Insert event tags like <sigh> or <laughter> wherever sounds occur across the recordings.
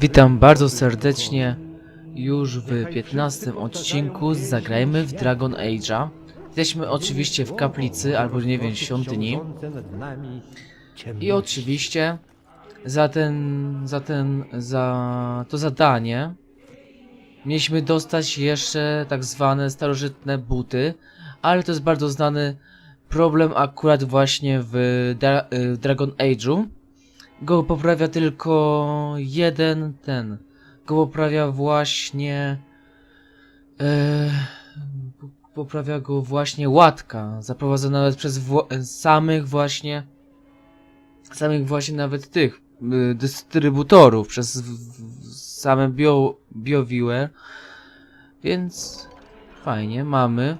Witam bardzo serdecznie już w 15 odcinku Zagrajmy w Dragon Age'a. Jesteśmy oczywiście w kaplicy, albo nie wiem, świątyni. I oczywiście za ten, za ten, za to zadanie mieliśmy dostać jeszcze tak zwane starożytne buty, ale to jest bardzo znany problem akurat właśnie w, Dra w Dragon Age'u. Go poprawia tylko jeden ten. Go poprawia właśnie. E, poprawia go właśnie łatka. Zaprowadzona nawet przez samych właśnie. Samych właśnie nawet tych y, dystrybutorów. Przez same bio, BioViewer. Więc fajnie, mamy.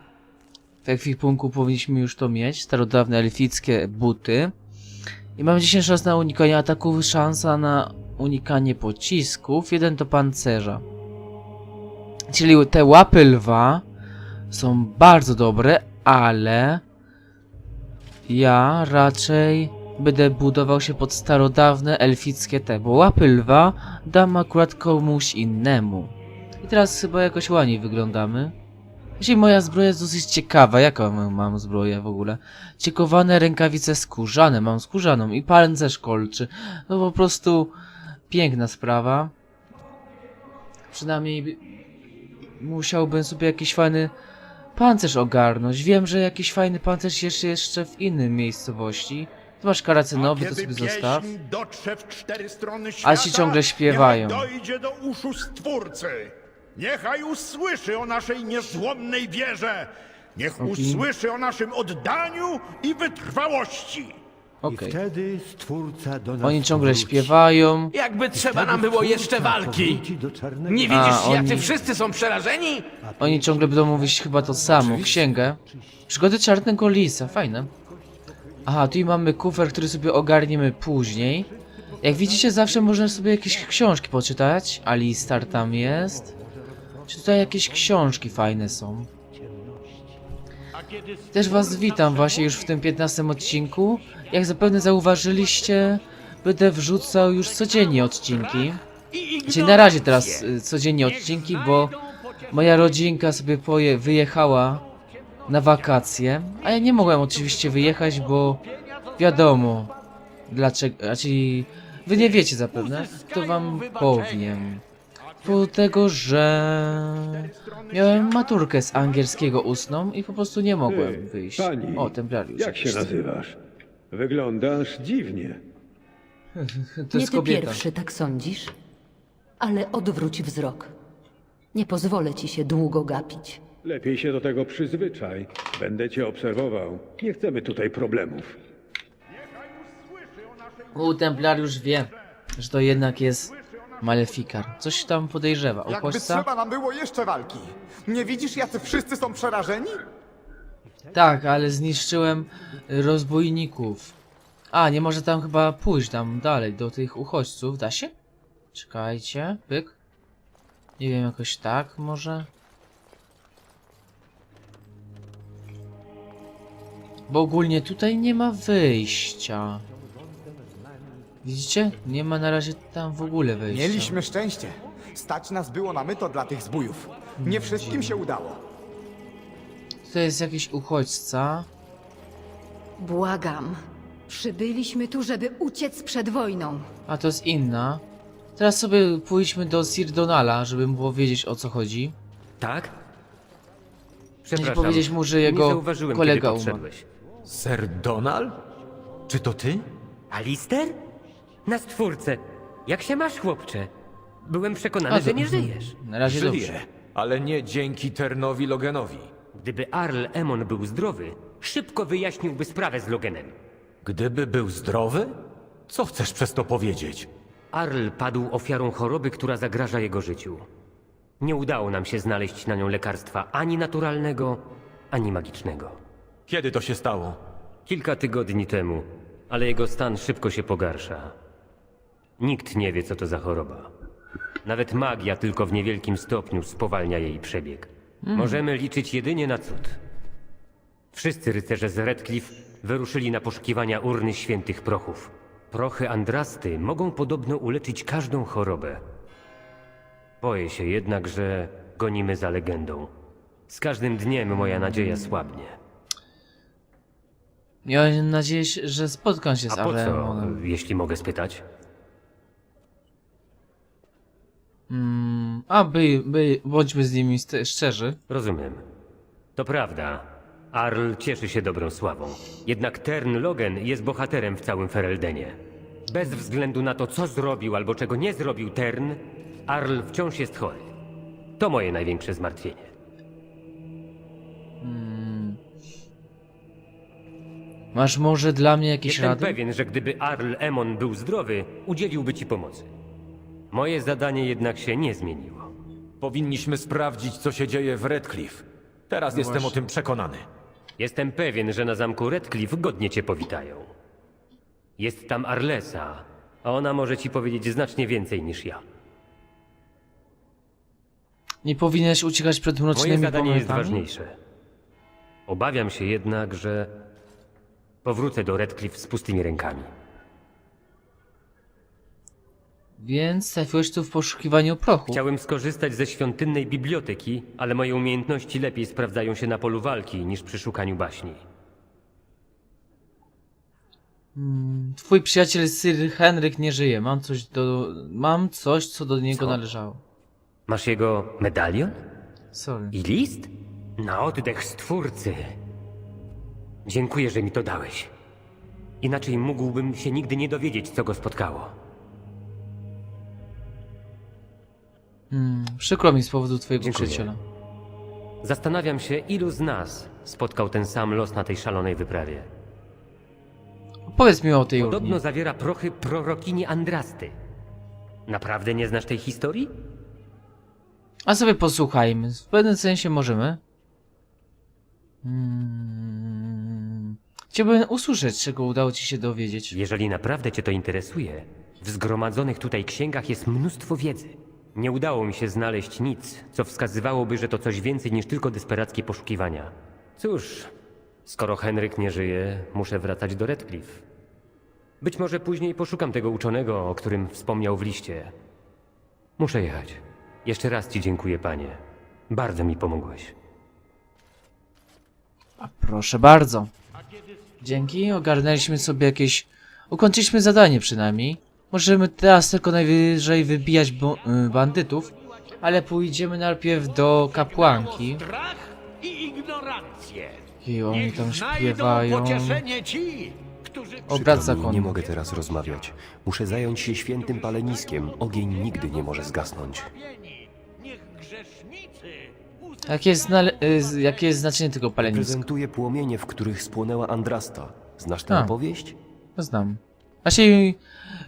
W ekwipunku powinniśmy już to mieć. Starodawne elfickie buty. I mamy 10 szans na unikanie ataków, szansa na unikanie pocisków, jeden do pancerza. Czyli te łapy lwa są bardzo dobre, ale ja raczej będę budował się pod starodawne elfickie te, bo łapy lwa dam akurat komuś innemu. I teraz chyba jakoś ładniej wyglądamy. Dzisiaj moja zbroja jest dosyć ciekawa. Jaką mam, zbroję w ogóle? Ciekowane rękawice skórzane, mam skórzaną i pancerz kolczy. No po prostu piękna sprawa. Przynajmniej by- musiałbym sobie jakiś fajny pancerz ogarnąć. Wiem, że jakiś fajny pancerz jest jeszcze w innym miejscowości. Tu masz karacynowy, to sobie zostaw. A ci ciągle śpiewają. Dojdzie do uszu Stwórcy. Niechaj usłyszy o naszej niezłomnej wierze. Niech Okej. usłyszy o naszym oddaniu i wytrwałości. Okej. I wtedy Stwórca do nas Oni ciągle powróci. śpiewają. Jakby trzeba Wtedy nam było Stwórca jeszcze walki. powróci do czarnego Nie A, widzisz, jacy oni- wszyscy są przerażeni? Oni ciągle będą mówić chyba to samo. Księgę. Przygody czarnego lisa, fajne. Aha, tu mamy kufer, który sobie ogarniemy później. Jak widzicie, zawsze można sobie jakieś książki poczytać. Alistar tam jest. Czy tutaj jakieś książki fajne są? Też was witam właśnie już w tym 15 odcinku. Jak zapewne zauważyliście, będę wrzucał już codziennie odcinki. Czyli na razie teraz y, codziennie odcinki, bo moja rodzinka sobie poje, wyjechała na wakacje, a ja nie mogłem oczywiście wyjechać, bo wiadomo dlaczego, raczej wy nie wiecie zapewne, to wam powiem. Po tego, że miałem maturkę z angielskiego ustną i po prostu nie mogłem Ty, wyjść. pani, O, templariusz. Jak się nazywasz? Wyglądasz dziwnie. <laughs> To Nie jest ty kobieta. pierwszy tak sądzisz, ale odwróć wzrok. Nie pozwolę ci się długo gapić. Lepiej się do tego przyzwyczaj. Będę cię obserwował. Nie chcemy tutaj problemów. U, templariusz wie, że to jednak jest malefikar. Coś tam podejrzewa. Jakby Uchodźca? trzeba nam było jeszcze walki. Nie widzisz, jacy wszyscy są przerażeni? Tak, ale zniszczyłem rozbójników. A, nie może tam chyba pójść tam dalej, do tych uchodźców. Da się? Czekajcie, pyk. Nie wiem, jakoś tak może? Bo ogólnie tutaj nie ma wyjścia. Widzicie? Nie ma na razie tam w ogóle wyjścia. Mieliśmy szczęście. Stać nas było na myto dla tych zbójów. Nie wszystkim się udało. To jest jakiś uchodźca. Błagam. Przybyliśmy tu, żeby uciec przed wojną. A to jest inna. Teraz sobie pójdźmy do Sir Donala, żeby mu powiedzieć o co chodzi. Tak? Chciałem powiedzieć mu, że nie jego zauważyłem, kolega kiedy umarł. podszedłeś. Sir Donal? Czy to ty? Alister? Na stwórce. Jak się masz, chłopcze? Byłem przekonany, A, że to- nie żyjesz. Na razie dobrze. Żyję, ale nie dzięki Ternowi Logenowi. Gdyby Arl Emon był zdrowy, szybko wyjaśniłby sprawę z Logenem. Gdyby był zdrowy? Co chcesz przez to powiedzieć? Arl padł ofiarą choroby, która zagraża jego życiu. Nie udało nam się znaleźć na nią lekarstwa ani naturalnego, ani magicznego. Kiedy to się stało? Kilka tygodni temu, ale jego stan szybko się pogarsza. Nikt nie wie, co to za choroba. Nawet magia tylko w niewielkim stopniu spowalnia jej przebieg. Możemy liczyć jedynie na cud. Wszyscy rycerze z Redcliffe wyruszyli na poszukiwania urny świętych prochów. Prochy Andrasty mogą podobno uleczyć każdą chorobę. Boję się jednak, że gonimy za legendą. Z każdym dniem moja nadzieja słabnie. Miałem nadzieję, że spotkam się z A po co, Aremonem. jeśli mogę spytać? Mm, a by, by, bądźmy z nimi st- szczerzy. Rozumiem. To prawda. Arl cieszy się dobrą sławą. Jednak Tern Logan jest bohaterem w całym Fereldenie. Bez względu na to, co zrobił albo czego nie zrobił Tern, Arl wciąż jest chory. To moje największe zmartwienie. Masz może dla mnie jakieś Jestem rady? pewien, że gdyby Arl Emon był zdrowy, udzieliłby ci pomocy. Moje zadanie jednak się nie zmieniło. Powinniśmy sprawdzić, co się dzieje w Redcliffe. Teraz jestem o tym przekonany. Jestem pewien, że na zamku Redcliffe godnie cię powitają. Jest tam Arlesa, a ona może ci powiedzieć znacznie więcej niż ja. Nie powinieneś uciekać przed Moje mrocznymi zadanie jest ważniejsze. Obawiam się jednak, że powrócę do Redcliffe z pustymi rękami. Więc trafiłeś tu w poszukiwaniu prochu. Chciałem skorzystać ze świątynnej biblioteki, ale moje umiejętności lepiej sprawdzają się na polu walki niż przy szukaniu baśni. Twój przyjaciel Sir Henryk nie żyje. Mam coś do... Mam coś, co do niego Co? należało. Masz jego medalion? Sorry. I list? Na oddech Stwórcy. Dziękuję, że mi to dałeś. Inaczej mógłbym się nigdy nie dowiedzieć, co go spotkało. Hmm, przykro mi z powodu twojego Dziękuję. przyjaciela. Zastanawiam się, ilu z nas spotkał ten sam los na tej szalonej wyprawie. Powiedz mi o tej urnie. Podobno zawiera prochy prorokini Andrasty. Naprawdę nie znasz tej historii? A sobie posłuchajmy. W pewnym sensie możemy. Hmm. Chciałbym usłyszeć, czego udało ci się dowiedzieć. Jeżeli naprawdę cię to interesuje, w zgromadzonych tutaj księgach jest mnóstwo wiedzy. Nie udało mi się znaleźć nic, co wskazywałoby, że to coś więcej niż tylko desperackie poszukiwania. Cóż, skoro Henryk nie żyje, muszę wracać do Redcliffe. Być może później poszukam tego uczonego, o którym wspomniał w liście. Muszę jechać. Jeszcze raz ci dziękuję, panie. Bardzo mi pomogłeś. A proszę bardzo. Dzięki, ogarnęliśmy sobie jakieś... Ukończyliśmy zadanie przynajmniej. Możemy teraz tylko najwyżej wybijać y, bandytów, ale pójdziemy najpierw do kapłanki. Strach i oni tam śpiewają. pocieszenie ci, którzy Obraz zakonny. Nie mogę teraz rozmawiać. Muszę zająć się świętym palenizkiem. Ogień nigdy nie może zgasnąć. Jakie jest, y, jakie jest znaczenie tego paleniska? Prezentuję płomienie, w których spłonęła Andrasta. Znasz tę A. opowieść? Znam. Znaczy,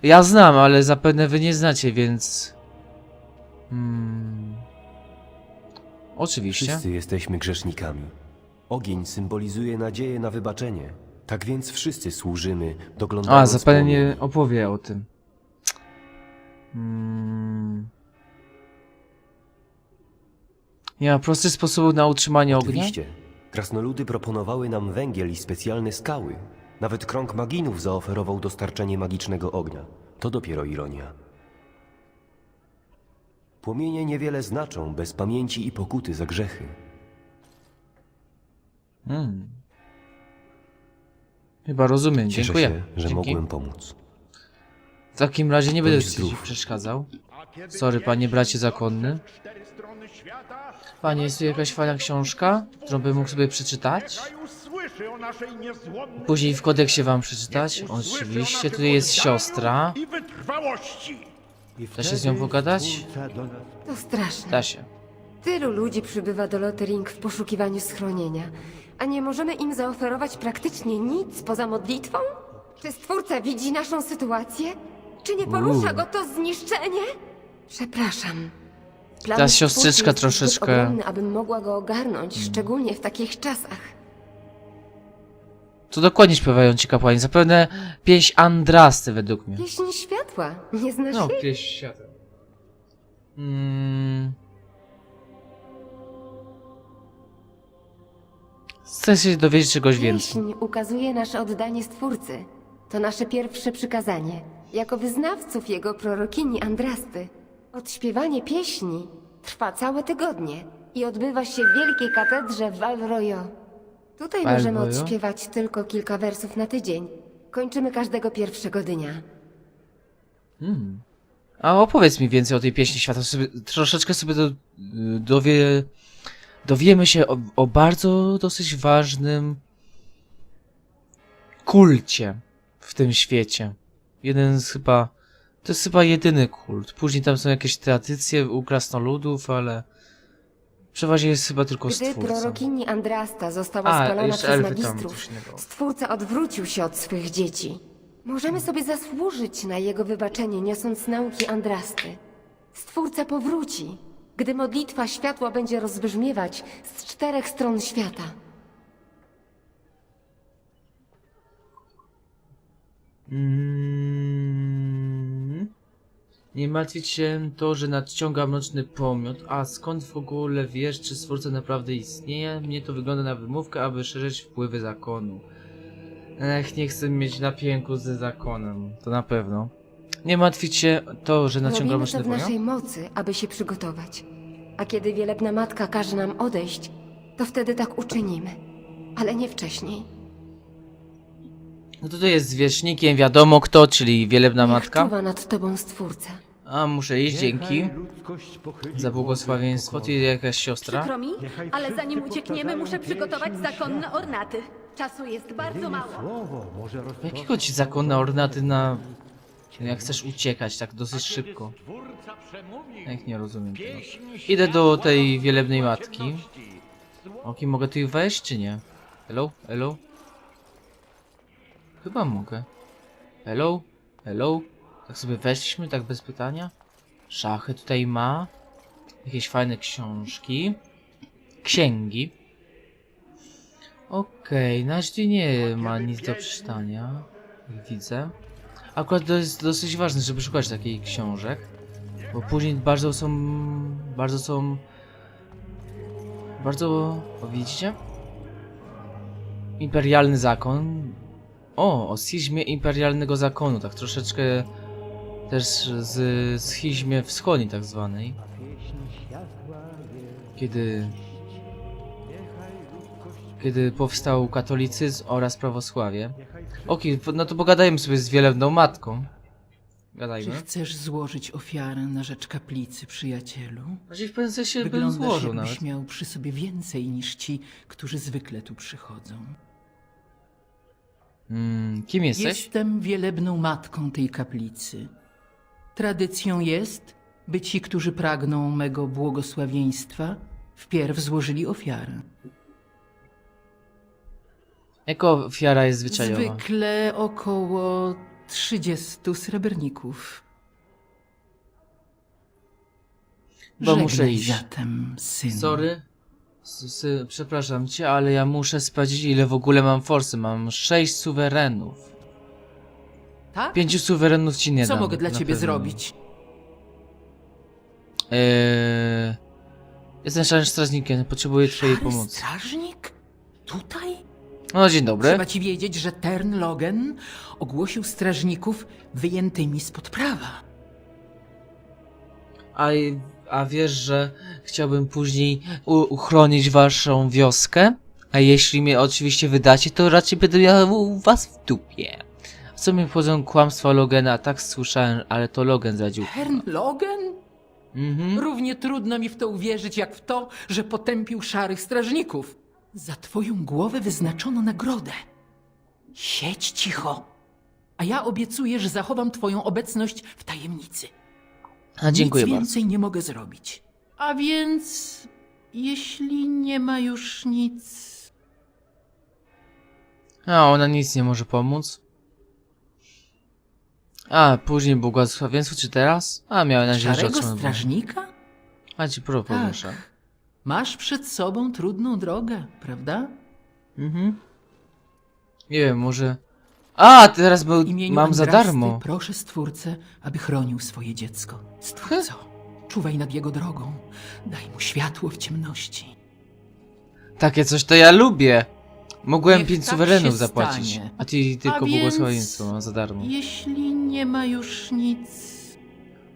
ja znam, ale zapewne wy nie znacie, więc... Hmm... Oczywiście. Wszyscy jesteśmy grzesznikami. Ogień symbolizuje nadzieję na wybaczenie. Tak więc wszyscy służymy, A, doglądając zapewne nie płomieniu. opowie o tym. Hmm... Nie ma prostych sposobów na utrzymanie ognia? Oczywiście. Krasnoludy proponowały nam węgiel i specjalne skały. Nawet krąg maginów zaoferował dostarczenie magicznego ognia. To dopiero ironia. Płomienie niewiele znaczą bez pamięci i pokuty za grzechy. Hmm. Chyba rozumiem, Cieszę dziękuję. się, że Dzięki. mogłem pomóc. W takim razie nie będę Bądź ci zdrów. przeszkadzał. Sorry, panie bracie zakonny. Panie, jest tu jakaś fajna książka, którą bym mógł sobie przeczytać? Później w kodeksie wam przeczytać. Oczywiście, tutaj jest siostra. Da się z nią pogadać? To straszne. Da się. Tylu ludzi przybywa do Lottering w poszukiwaniu schronienia, a nie możemy im zaoferować praktycznie nic poza modlitwą? Czy Stwórca widzi naszą sytuację? Czy nie porusza Uuu. go to zniszczenie? Przepraszam. Plan Ta Stwórcy siostrzyczka zbyt troszeczkę- ogromny, abym mogła go ogarnąć, szczególnie w takich czasach. Co dokładnie śpiewają ci kapłani? Zapewne pieśń Andrasty według mnie. Pieśń światła. Nie znasz No, jej? pieśń świata. Mm. Chcę się dowiedzieć czegoś więcej. Pieśń ukazuje nasze oddanie Stwórcy. To nasze pierwsze przykazanie, jako wyznawców jego prorokini Andrasty. Odśpiewanie pieśni trwa całe tygodnie i odbywa się w wielkiej katedrze w Valroyo. Tutaj możemy Royo? odśpiewać tylko kilka wersów na tydzień. Kończymy każdego pierwszego dnia. A opowiedz mi więcej o tej pieśni świata. Sobie, troszeczkę sobie do, dowie, dowiemy się o, o bardzo dosyć ważnym kulcie w tym świecie. Jeden z chyba. To jest chyba jedyny kult. Później tam są jakieś tradycje u krasnoludów, ale. Przeważnie jest chyba tylko Gdy stwórca. prorokini Andrasta została A, spalona jeszcze przez elfy tam magistrów, coś innego. stwórca odwrócił się od swych dzieci. Możemy sobie zasłużyć na jego wybaczenie, niosąc nauki Andrasty. Stwórca powróci, gdy modlitwa światła będzie rozbrzmiewać z czterech stron świata. Mm. Nie martwić się to, że nadciąga mroczny pomiot. A skąd w ogóle wiesz, czy stwórca naprawdę istnieje? Mnie to wygląda na wymówkę, aby szerzyć wpływy zakonu. Ech, nie chcę mieć napięku ze zakonem. To na pewno. Nie martwić się to, że nadciąga Robimy mroczny to w pomiot? naszej mocy, aby się przygotować. A kiedy wielebna matka każe nam odejść, to wtedy tak uczynimy. Ale nie wcześniej. No to to jest zwierzchnikiem, wiadomo kto, czyli wielebna Niech matka. czuwa nad tobą stwórca. A, muszę iść, dzięki. Za błogosławieństwo. Tu jakaś siostra. Przykro mi, ale zanim uciekniemy, muszę przygotować zakonne ornaty. Czasu jest bardzo mało. Jakiego ci zakonne ornaty na... Jak chcesz uciekać tak dosyć szybko? Jak nie rozumiem tego. Idę do tej wielebnej matki. Oki, mogę tu wejść czy nie? Hello? Hello? Chyba mogę. Hello? Hello? Tak sobie weszliśmy, tak bez pytania? Szachy tutaj ma. Jakieś fajne książki. Księgi. Okej, na razie nie ma nic do przeczytania. Jak widzę. Akurat to jest dosyć ważne, żeby szukać takich książek. Bo później bardzo są... Bardzo są... Bardzo... O, widzicie? Imperialny zakon. O, o imperialnego zakonu, tak troszeczkę też z schizmie wschodniej tak zwanej. Kiedy kiedy powstał katolicyzm oraz prawosławie. Okej, no to pogadajmy sobie z wielebną matką. Czy Gadajmy. chcesz złożyć ofiarę na rzecz kaplicy, przyjacielu? Znaczy w pewnym sensie bym Wyglądasz, złożył jakbyś nawet. miał przy sobie więcej niż ci, którzy zwykle tu przychodzą. Mm, kim jesteś? Jestem wielebną matką tej kaplicy. Tradycją jest, by ci, którzy pragną mego błogosławieństwa, wpierw złożyli ofiarę. Jaka ofiara jest zwyczajowa? Zwykle około 30 srebrników. Bo muszę Żegnaj iść. zatem. Sorry. S -s Przepraszam cię, ale ja muszę sprawdzić ile w ogóle mam forsy. Mam 6 suwerenów. Tak? Pięciu suwerenów ci nie Co dam. mogę dla na ciebie pewno. zrobić? Eee... Jestem szarym strażnikiem, potrzebuję twojej Szary pomocy. strażnik? Tutaj? No, dzień dobry. Trzeba ci wiedzieć, że Tern Logan ogłosił strażników wyjętymi spod prawa. A, a wiesz, że chciałbym później u, uchronić waszą wioskę? A jeśli mnie oczywiście wydacie, to raczej będę miał was w dupie. W co mi wchodzą kłamstwa Logena? Tak słyszałem, ale to Logan zdradził. Tern Logan? Mhm. Równie trudno mi w to uwierzyć, jak w to, że potępił szarych strażników. Za twoją głowę wyznaczono nagrodę. Siedź cicho. A ja obiecuję, że zachowam twoją obecność w tajemnicy. A dziękuję Nic bardzo. więcej nie mogę zrobić. A więc, jeśli nie ma już nic... A, ona nic nie może pomóc. A, później błogosławieństwo, czy teraz? A, miałem nadzieję, że Szarego otrzymam. strażnika? A ci proszę. Tak. Masz przed sobą trudną drogę, prawda? Mhm. Nie wiem, może... A, teraz był, W imieniu mam za Andrasty darmo. proszę Stwórcę, aby chronił swoje dziecko. Stwórco, czuwaj nad jego drogą. Daj mu światło w ciemności. Takie coś to ja lubię. Mogłem Niech 5 tak suwerenów zapłacić, stanie. a ty tylko więc- błogosławieństwo mam za darmo. Jeśli nie ma już nic,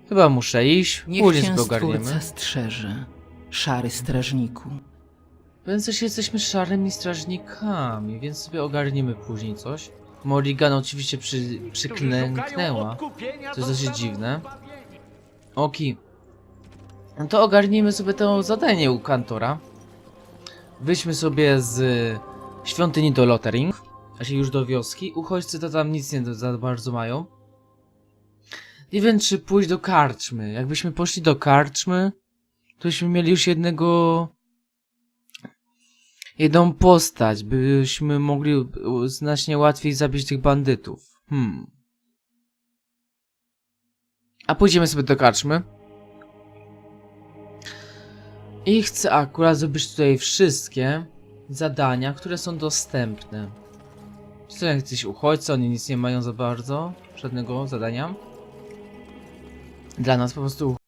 Chyba muszę iść, niech później cię sobie ogarniemy. Stwórca strzeże, szary strażniku. Więc też jesteśmy szarymi strażnikami, więc sobie ogarniemy później coś. Morrigan oczywiście przy, przyklęknęła. To jest dosyć dziwne. Oki. No to ogarnijmy sobie to zadanie u kantora. Wyjdźmy sobie z świątyni do Lottering, a się już do wioski. Uchodźcy to tam nic nie za bardzo mają. Nie wiem, czy pójść do karczmy. Jakbyśmy poszli do karczmy, to byśmy mieli już jednego jedną postać, byśmy mogli znacznie łatwiej zabić tych bandytów. Hmm. A pójdziemy sobie do karczmy. I chcę akurat zrobić tutaj wszystkie zadania, które są dostępne. Są jacyś uchodźcy, oni nic nie mają za bardzo, żadnego zadania. Dla nas po prostu